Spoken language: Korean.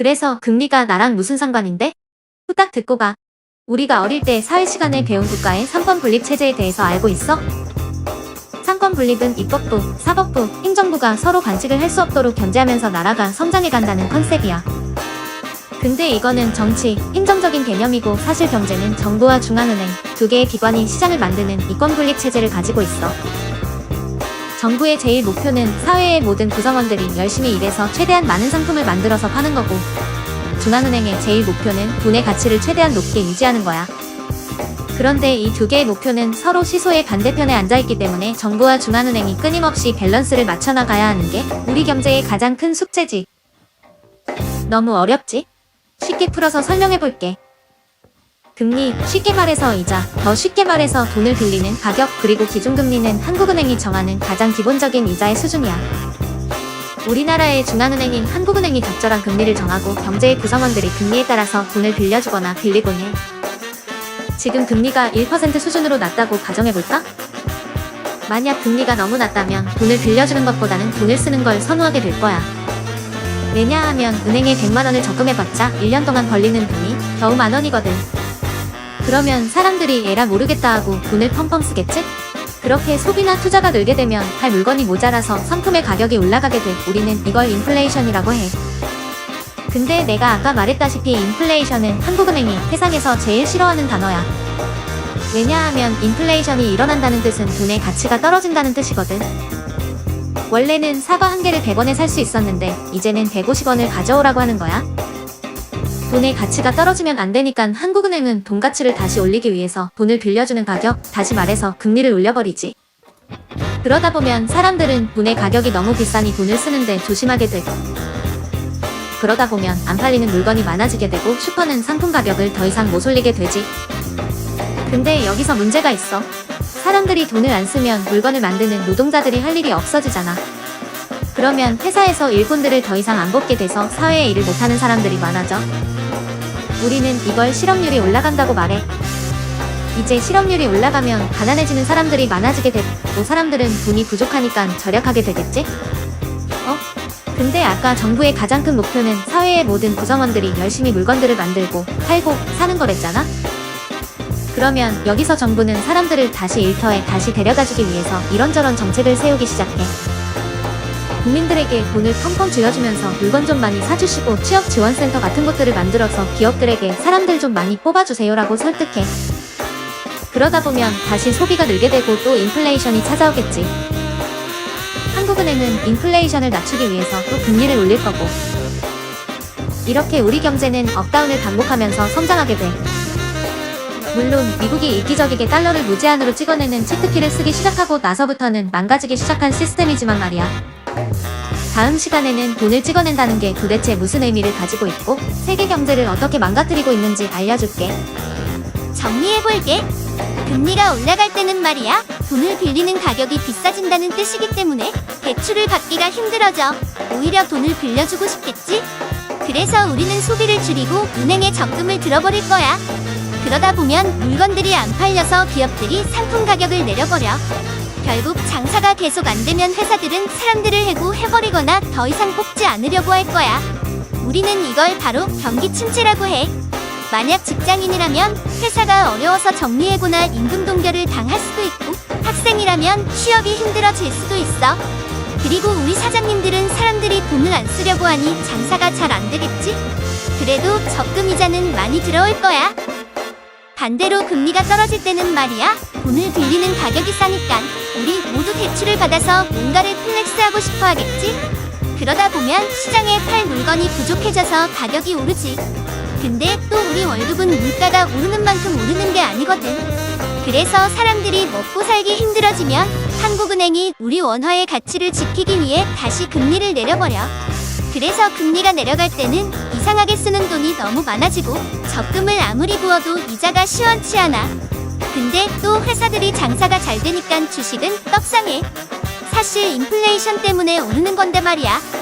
그래서 금리가 나랑 무슨 상관인데? 후딱 듣고 가. 우리가 어릴 때 사회 시간에 배운 국가의 상권 분립 체제에 대해서 알고 있어? 상권 분립은 입법부, 사법부, 행정부가 서로 관측을 할 수 없도록 견제하면서 나라가 성장해 간다는 컨셉이야. 근데 이거는 정치, 행정적인 개념이고 사실 경제는 정부와 중앙은행 두 개의 기관이 시장을 만드는 이권 분립 체제를 가지고 있어. 정부의 제일 목표는 사회의 모든 구성원들이 열심히 일해서 최대한 많은 상품을 만들어서 파는 거고, 중앙은행의 제일 목표는 돈의 가치를 최대한 높게 유지하는 거야. 그런데 이 두 개의 목표는 서로 시소의 반대편에 앉아있기 때문에 정부와 중앙은행이 끊임없이 밸런스를 맞춰나가야 하는 게 우리 경제의 가장 큰 숙제지. 너무 어렵지? 쉽게 풀어서 설명해볼게. 금리, 쉽게 말해서 이자, 더 쉽게 말해서 돈을 빌리는 가격, 그리고 기준금리는 한국은행이 정하는 가장 기본적인 이자의 수준이야. 우리나라의 중앙은행인 한국은행이 적절한 금리를 정하고 경제의 구성원들이 금리에 따라서 돈을 빌려주거나 빌리곤 해. 지금 금리가 1% 수준으로 낮다고 가정해볼까? 만약 금리가 너무 낮다면 돈을 빌려주는 것보다는 돈을 쓰는 걸 선호하게 될 거야. 왜냐하면 은행에 100만 원을 적금해봤자 1년 동안 걸리는 돈이 겨우 만 원이거든. 그러면 사람들이 에라 모르겠다 하고 돈을 펑펑 쓰겠지? 그렇게 소비나 투자가 늘게 되면 팔 물건이 모자라서 상품의 가격이 올라가게 돼 우리는 이걸 인플레이션이라고 해. 근데 내가 아까 말했다시피 인플레이션은 한국은행이 세상에서 제일 싫어하는 단어야. 왜냐하면 인플레이션이 일어난다는 뜻은 돈의 가치가 떨어진다는 뜻이거든. 원래는 사과 한 개를 100원에 살 수 있었는데 이제는 150원을 가져오라고 하는 거야. 돈의 가치가 떨어지면 안 되니까 한국은행은 돈 가치를 다시 올리기 위해서 돈을 빌려주는 가격, 다시 말해서 금리를 올려버리지. 그러다 보면 사람들은 돈의 가격이 너무 비싸니 돈을 쓰는데 조심하게 되고 그러다 보면 안 팔리는 물건이 많아지게 되고 슈퍼는 상품 가격을 더 이상 못 올리게 되지. 근데 여기서 문제가 있어. 사람들이 돈을 안 쓰면 물건을 만드는 노동자들이 할 일이 없어지잖아. 그러면 회사에서 일꾼들을 더 이상 안 뽑게 돼서 사회에 일을 못하는 사람들이 많아져. 우리는 이걸 실업률이 올라간다고 말해. 이제 실업률이 올라가면 가난해지는 사람들이 많아지게 되고 사람들은 돈이 부족하니까 절약하게 되겠지? 어? 근데 아까 정부의 가장 큰 목표는 사회의 모든 구성원들이 열심히 물건들을 만들고 팔고 사는 거랬잖아? 그러면 여기서 정부는 사람들을 다시 일터에 다시 데려다주기 위해서 이런저런 정책을 세우기 시작해. 국민들에게 돈을 펑펑 쥐어주면서 물건 좀 많이 사주시고 취업 지원센터 같은 곳들을 만들어서 기업들에게 사람들 좀 많이 뽑아주세요라고 설득해. 그러다 보면 다시 소비가 늘게 되고 또 인플레이션이 찾아오겠지. 한국은행은 인플레이션을 낮추기 위해서 또 금리를 올릴 거고. 이렇게 우리 경제는 업다운을 반복하면서 성장하게 돼. 물론 미국이 이기적이게 달러를 무제한으로 찍어내는 치트키를 쓰기 시작하고 나서부터는 망가지기 시작한 시스템이지만 말이야. 다음 시간에는 돈을 찍어낸다는 게 도대체 무슨 의미를 가지고 있고 세계 경제를 어떻게 망가뜨리고 있는지 알려줄게. 정리해볼게. 금리가 올라갈 때는 말이야. 돈을 빌리는 가격이 비싸진다는 뜻이기 때문에 대출을 받기가 힘들어져. 오히려 돈을 빌려주고 싶겠지? 그래서 우리는 소비를 줄이고 은행에 적금을 들어버릴 거야. 그러다 보면 물건들이 안 팔려서 기업들이 상품 가격을 내려버려. 결국 장사가 계속 안 되면 회사들은 사람들을 해고 해버리거나 더 이상 뽑지 않으려고 할 거야. 우리는 이걸 바로 경기 침체라고 해. 만약 직장인이라면 회사가 어려워서 정리해고나 임금 동결을 당할 수도 있고 학생이라면 취업이 힘들어질 수도 있어. 그리고 우리 사장님들은 사람들이 돈을 안 쓰려고 하니 장사가 잘 안 되겠지? 그래도 적금 이자는 많이 들어올 거야. 반대로 금리가 떨어질 때는 말이야. 돈을 빌리는 가격이 싸니까 우리 모두 대출을 받아서 뭔가를 플렉스하고 싶어 하겠지? 그러다 보면 시장에 팔 물건이 부족해져서 가격이 오르지. 근데 또 우리 월급은 물가가 오르는 만큼 오르는 게 아니거든. 그래서 사람들이 먹고 살기 힘들어지면 한국은행이 우리 원화의 가치를 지키기 위해 다시 금리를 내려버려. 그래서 금리가 내려갈 때는 이상하게 쓰는 돈이 너무 많아지고 적금을 아무리 부어도 이자가 시원치 않아. 근데 또 회사들이 장사가 잘 되니까 주식은 떡상해. 사실 인플레이션 때문에 오르는 건데 말이야.